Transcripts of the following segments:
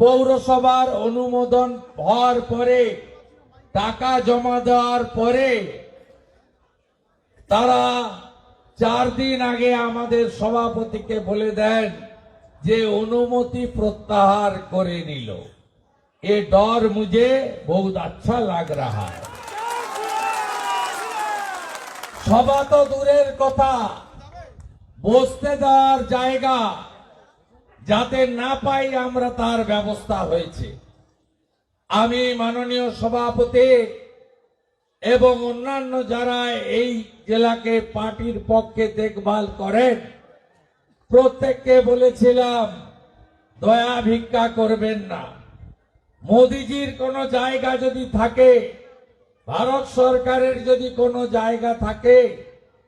পৌরসভার অনুমোদন হওয়ার পরে টাকা জমা দেওয়ার পরে তারা চার দিন আগে আমাদের সভাপতিকে বলে দেন যে অনুমতি প্রত্যাহার করে নিল এ डर मुझे बहुत अच्छा लग रहा है সভা তো দূরের কথা বসতে দেওয়ার জায়গা যাতে না পাই আমরা তার ব্যবস্থা হয়েছে। আমি মাননীয় সভাপতি এবং অন্যান্য যারা এই জেলাকে পার্টির পক্ষে দেখভাল করেন, প্রত্যেককে বলেছিলাম, দয়া ভিক্ষা করবেন না। মোদিজির কোনো জায়গা যদি থাকে, ভারত সরকারের যদি কোনো জায়গা থাকে,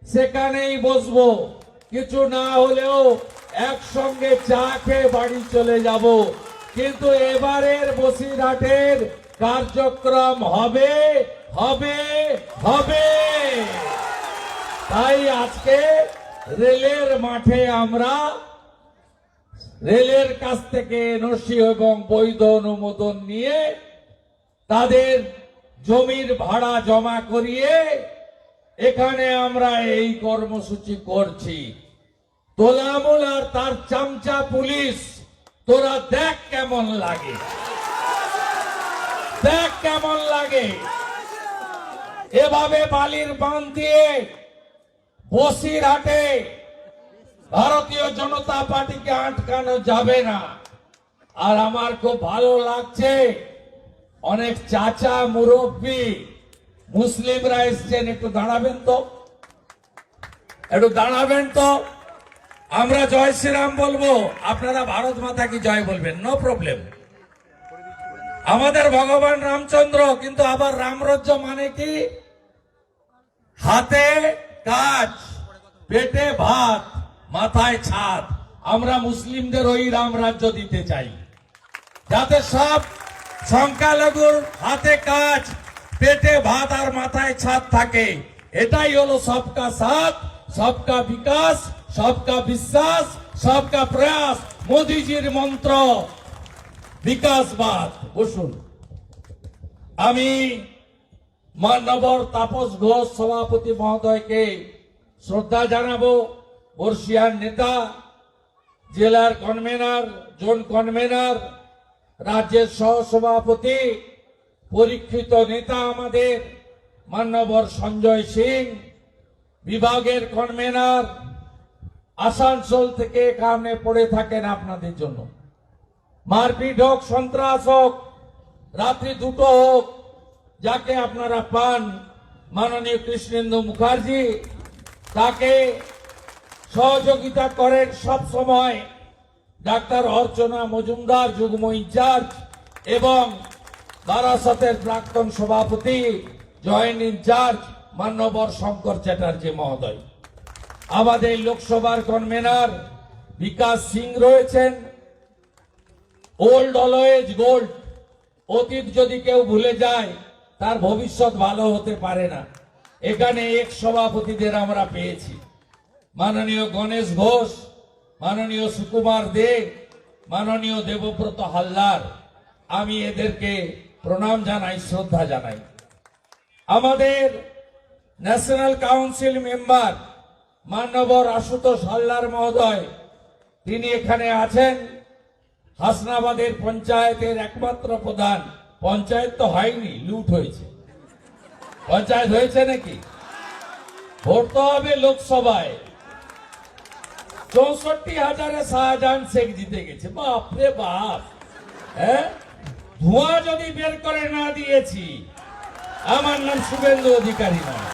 সেখানেই বসবো। কিছু না হলেও একসঙ্গে চা খেয়ে বাড়ি চলে যাব। কিন্তু এবারের বসিরহাটের কার্যক্রম হবে হবে হবে। তাই আজকে রেলের মাঠে আমরা রেলের কাছ থেকে এনওসি এবং বৈধ অনুমোদন নিয়ে তাদের জমির ভাড়া জমা করিয়ে এখানে আমরা এই কর্মসূচি করছি। তোলামুল আর তার চামচা পুলিশ, তোরা দেখ কেমন লাগে। দেখ কেমন লাগে। এভাবে বালির বাঁধ দিয়ে বসিরহাটে ভারতীয় জনতা পার্টিকে আটকানো যাবে না। আর আমার খুব ভালো লাগছে, অনেক চাচা মুরব্বী মুসলিমরা এসছেন একটু দাঁড়াবেন তো। একটু দাঁড়াবেন তো। আমরা জয় শ্রীরাম বলব, আপনারা ভারত মাতা কি জয় বলবেন? নো প্রবলেম আমাদের ভগবান রামচন্দ্র, কিন্তু আবার রামরাজ্য মানে কি? হাতে কাজ, পেটে ভাত, মাথায় ছাদ। আমরা মুসলিমদের ওই রাম রাজ্য দিতে চাই। যাতে সব সংখ্যালঘুর হাতে কাজ পেটে ভাত আর মাথায় ছাদ থাকে। এটাই হলো সবকা সাথ, সবকা বিকাশ, সবকা বিশ্বাস, সবকা প্রয়াস। মোদিজির মন্ত্র, বিকাশবাদ। বসুন। আমি মান্যবর তাপস ঘোষ সভাপতি মহোদয়কে শ্রদ্ধা জানাব। বর্ষিয়ার নেতা, জেলার কনভেনার, জোন কনভেনার, রাজ্যের সহ সভাপতি পরীক্ষিত নেতা আমাদের মান্যবর সঞ্জয় সিং, বিভাগের কনভেনার, আসানসোল থেকে এখানে পড়ে থাকেন আপনাদের জন্য। মারপিট হোক, সন্ত্রাস হোক, রাত্রি দুটো হোক, যাকে আপনারা পান, মাননীয় কৃষ্ণেন্দু মুখার্জি, তাকে সহযোগিতা করেন সব সময় ডাক্তার অর্চনা মজুমদার, যুগ্ম ইনচার্জ এবং বারাসতের প্রাক্তন সভাপতি জয়েন্ট ইনচার্জ মান্যবর শঙ্কর চ্যাটার্জি মহোদয়। আমাদের লোকসভার কনভেনার বিকাশ সিং রয়েছেন। ওল্ড অলওয়েজ গোল্ড, অতীত যদি কেউ ভুলে যায়, তার ভবিষ্যৎ ভালো হতে পারে না। এখানে এক সভাপতিদের আমরা পেয়েছি। মাননীয় গণেশ ঘোষ, মাননীয় সুকুমার দে, মাননীয় দেবব্রত হালদার। আমি এদেরকে প্রণাম জানাই, শ্রদ্ধা জানাই। আমাদের ন্যাশনাল কাউন্সিল মেম্বার মান্যবর আশুতোষ হালদার মহোদয়, তিনি এখানে আছেন। হাসনাবাদের পঞ্চায়েতের একমাত্র প্রধান। পঞ্চায়েত তো হয়নি, লুট হয়েছে। পঞ্চায়েত হয়েছে নাকি? ভোট হবে লোকসভায়। চৌষট্টি হাজারে শাহজাহান শেখ জিতে গেছে। বাপরে বাপ। হ্যাঁ? ধোঁয়া যদি বের করে না দিয়েছি আমার নাম শুভেন্দু অধিকারী নয়।